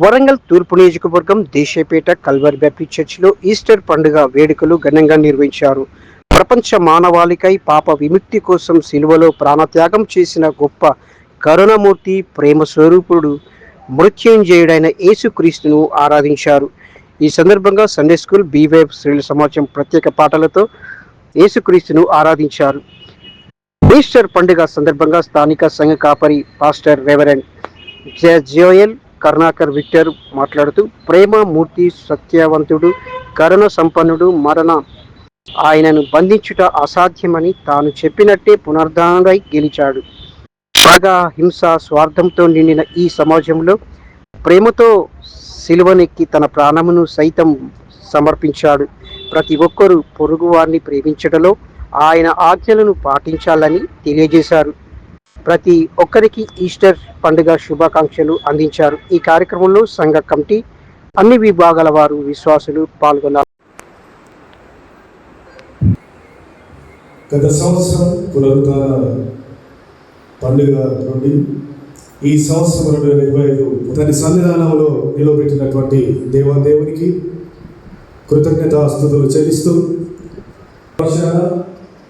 వరంగల్ తూర్పు నియోజకవర్గం దేశపేట కల్వర్ బ్యాప్టిస్ట్ చర్చిలో ఈస్టర్ పండుగ వేడుకలు ఘనంగా నిర్వహించారు. ప్రపంచ మానవాళికై పాప విముక్తి కోసం సిలువలో ప్రాణత్యాగం చేసిన గొప్ప కరుణమూర్తి ప్రేమ స్వరూపుడు మృత్యుంజయుడైన యేసుక్రీస్తును ఆరాధించారు. ఈ సందర్భంగా సండే స్కూల్ బీవైఫ్ శ్రీల సమాజం ప్రత్యేక పాటలతో యేసుక్రీస్తును ఆరాధించారు. ఈస్టర్ పండుగ సందర్భంగా స్థానిక సంఘ కాపరి pastor reverend Joel Karunakar Victor మాట్లాడుతూ ప్రేమ మూర్తి సత్యవంతుడు కరుణ సంపన్నుడు మరణ. ఆయనను బంధించుట అసాధ్యమని తాను చెప్పినట్టే పునర్ధానుడై గెలిచాడు. పగ హింస స్వార్థంతో నిండిన ఈ సమాజంలో ప్రేమతో సిలువనెక్కి తన ప్రాణమును సైతం సమర్పించాడు. ప్రతి ఒక్కరూ పొరుగువారిని ప్రేమించడంలో ఆయన ఆజ్ఞలను పాటించాలని తెలియజేశారు. ప్రతి ఒక్కరికి ఈస్టర్ పండుగ శుభాకాంక్షలు అందించారు. ఈ కార్యక్రమంలో సంఘ కమిటీ అన్ని విభాగాల వారు విశ్వాసులు పాల్గొన్నారు. గత సంవత్సరం పునరుద్ధార పండుగ నుండి ఈ సంవత్సరం రెండు వేల ఇరవై ఐదు తన సన్నిధానంలో నిలబెట్టినటువంటి దేవాదేవునికి కృతజ్ఞతాస్తుతులు చెల్లిస్తూ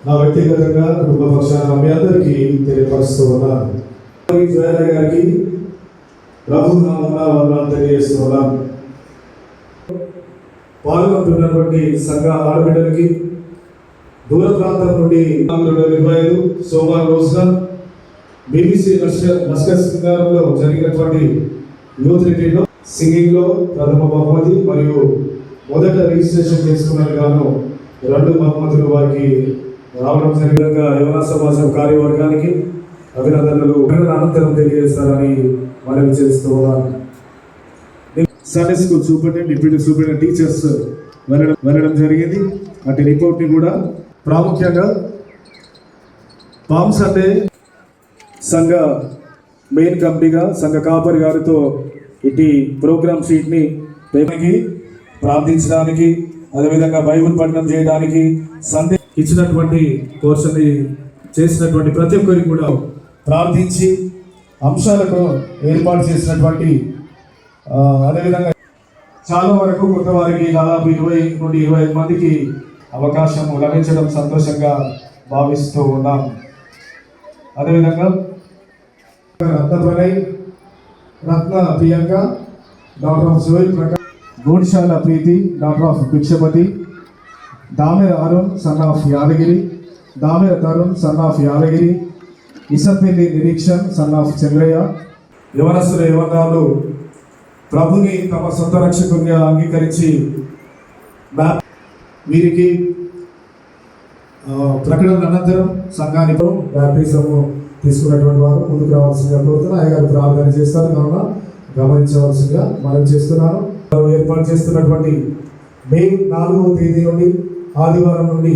నా వ్యక్తిగతంగా కుటుంబ పక్షాన మీ అందరికీ తెలియపరుస్తూ ఉన్నాను. ఈ జయరాయ్ గారికి ప్రభు వందనాలు తెలియజేస్తూ ఉన్నాను. పాల్గొంటున్నటువంటి సంఘ ఆడబిడ్డలకి దూర ప్రాంతం నుండి రెండు ఇరవై ఐదు సోమవారం రోజున బీబీసీ నస్కర్ సింగారంలో జరిగినటువంటి యూత్ రిట్రీట్లో సింగింగ్లో ప్రథమ బహుమతి మరియు మొదట రిజిస్ట్రేషన్ చేసుకున్నందుకు గాను రెండు బహుమతులు వారికి రావడం సరిగ్గా యువన సమాజం కార్యవర్గానికి అభినందనలు. అనంతరం తెలియజేస్తారని మనవి చేస్తూ ఉన్నాను. Sunday school superintendent deputy superintendent teachers వెళ్ళడం వెళ్ళడం జరిగింది. అటు రిపోర్ట్ని కూడా ప్రాముఖ్యంగా పామ్ సండే సంఘ మెయిన్ కమిటీగా సంఘ కాపరి గారితో ఇటు ప్రోగ్రామ్ షీట్ని పేపర్కి ప్రార్థించడానికి అదేవిధంగా బైబిల్ పఠనం చేయడానికి సందే ఇచ్చినటువంటి కోర్సుని చేసినటువంటి ప్రతి ఒక్కరికి కూడా ప్రార్థించి అంశాలకు ఏర్పాటు చేసినటువంటి అదేవిధంగా చాలా వరకు కొత్త వారికి దాదాపు ఇరవై నుండి ఇరవై ఐదు మందికి అవకాశం లభించడం సంతోషంగా భావిస్తూ ఉన్నాం. అదేవిధంగా Ratna Ratna Priyanka daughter of Suvel Prakash Godishala Preethi daughter of Bhikshapathi Damera Arun son of Yadagiri. Damera Tarun son of Yadagiri. Isapelli Nireekshan son of Chandraiah. యవనస్తుల యువనాలు ప్రభుని తమ సొంత రక్షకునిగా అంగీకరించి వీరికి ప్రకటన అనంతరం సంఘానికి బ్యాప్టిజము తీసుకున్నటువంటి వారు ముందుకు రావాల్సిందిగా కోరుతున్నా. అయ్యగారు ప్రార్థన చేస్తారు. కావున గమనించవలసిందిగా మనం చేస్తున్నాను. ఏర్పాటు చేస్తున్నటువంటి మే నాలుగవ తేదీ నుండి ఆదివారం నుండి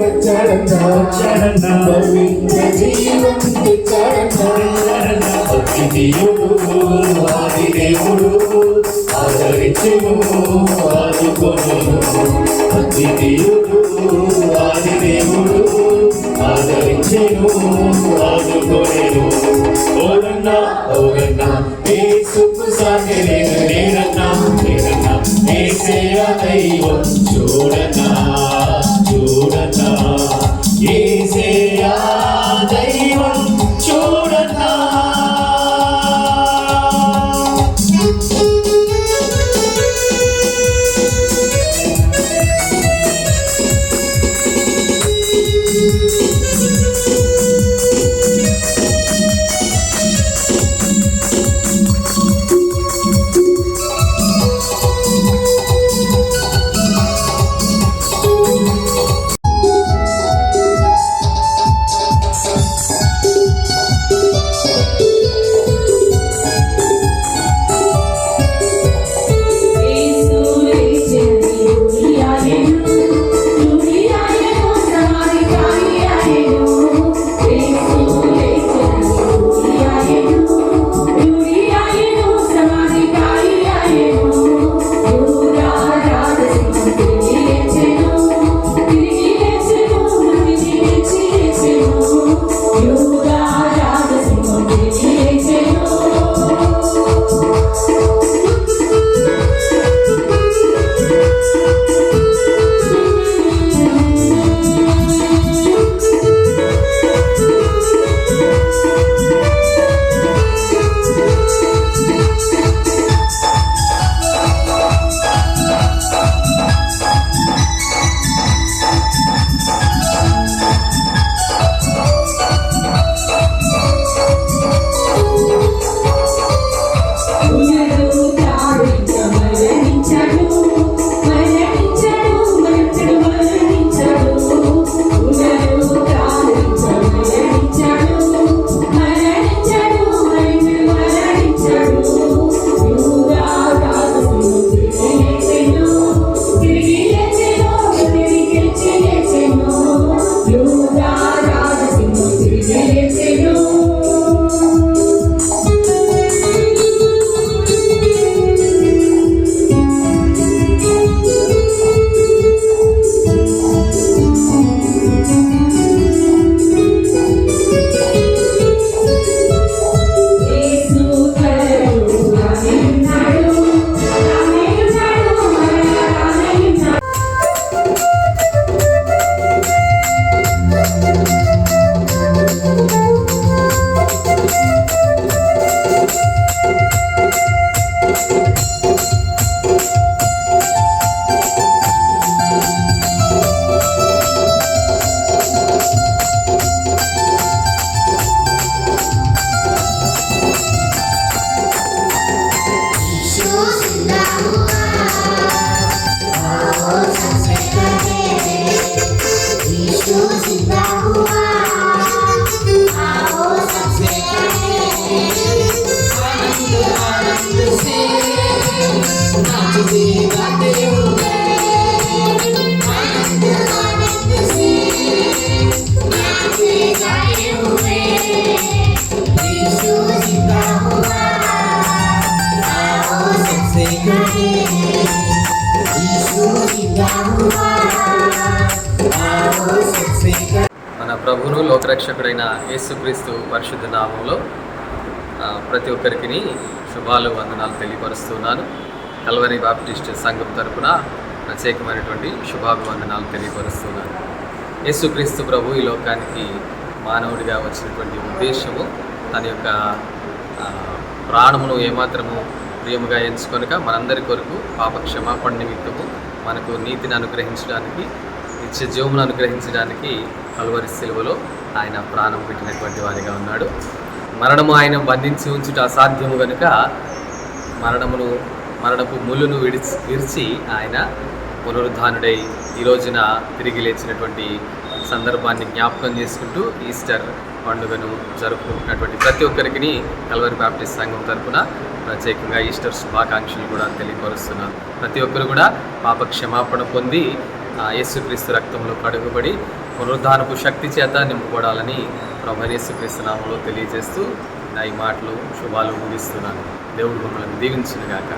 వచ్చాడన్నా వచ్చాడన్నా అతిథియుడు ఆది దేవుడు ఆదరించును ఆదుకొను అతిథియుడు ఆది దేవుడు ఆదుకొనేను నేనన్నా మన ప్రభును లోకరక్షకుడైన యేసుక్రీస్తు పరిశుద్ధ నామంలో ప్రతి ఒక్కరికి శుభాలు వందనాలు తెలియపరుస్తున్నాను. కల్వరి బాప్టిస్ట్ సంఘం తరపున ప్రత్యేకమైనటువంటి శుభాభివందనాలు తెలియపరుస్తున్నాను. యేసుక్రీస్తు ప్రభు ఈ లోకానికి మానవుడిగా వచ్చినటువంటి ఉద్దేశము తన యొక్క ప్రాణమును ఏమాత్రము ప్రియముగా ఎంచుకొనక మనందరి కొరకు పాప క్షమాపణ నిమిత్తము మనకు నీతిని అనుగ్రహించడానికి నిత్య జీవమును అనుగ్రహించడానికి కలువరి సెలవులో ఆయన ప్రాణం పెట్టినటువంటి వారిగా ఉన్నాడు. మరణము ఆయన బంధించి ఉంచుట అసాధ్యము కనుక మరణమును మరణపు ముళ్ళును విడిచి విరిచి ఆయన పునరుద్ధానుడై ఈ రోజున తిరిగి లేచినటువంటి సందర్భాన్ని జ్ఞాపకం చేసుకుంటూ ఈస్టర్ పండుగను జరుపుకుంటున్నటువంటి ప్రతి ఒక్కరికి కల్వరి బ్యాప్టిస్ట్ సంఘం తరపున ప్రత్యేకంగా ఈస్టర్ శుభాకాంక్షలు కూడా తెలియపరుస్తున్నాను. ప్రతి ఒక్కరు కూడా పాప క్షమాపణ పొంది ఆ, యేసుక్రీస్తు రక్తంలో కడుగుబడి పునరుద్ధానపు శక్తి చేత నింపబడాలని ప్రభు యేసుక్రీస్తు నామంలో తెలియజేస్తూ నా ఈ మాటలు శుభాలు ముగిస్తున్నాను. దేవుడు మమ్మల్ని దీవించిన గాక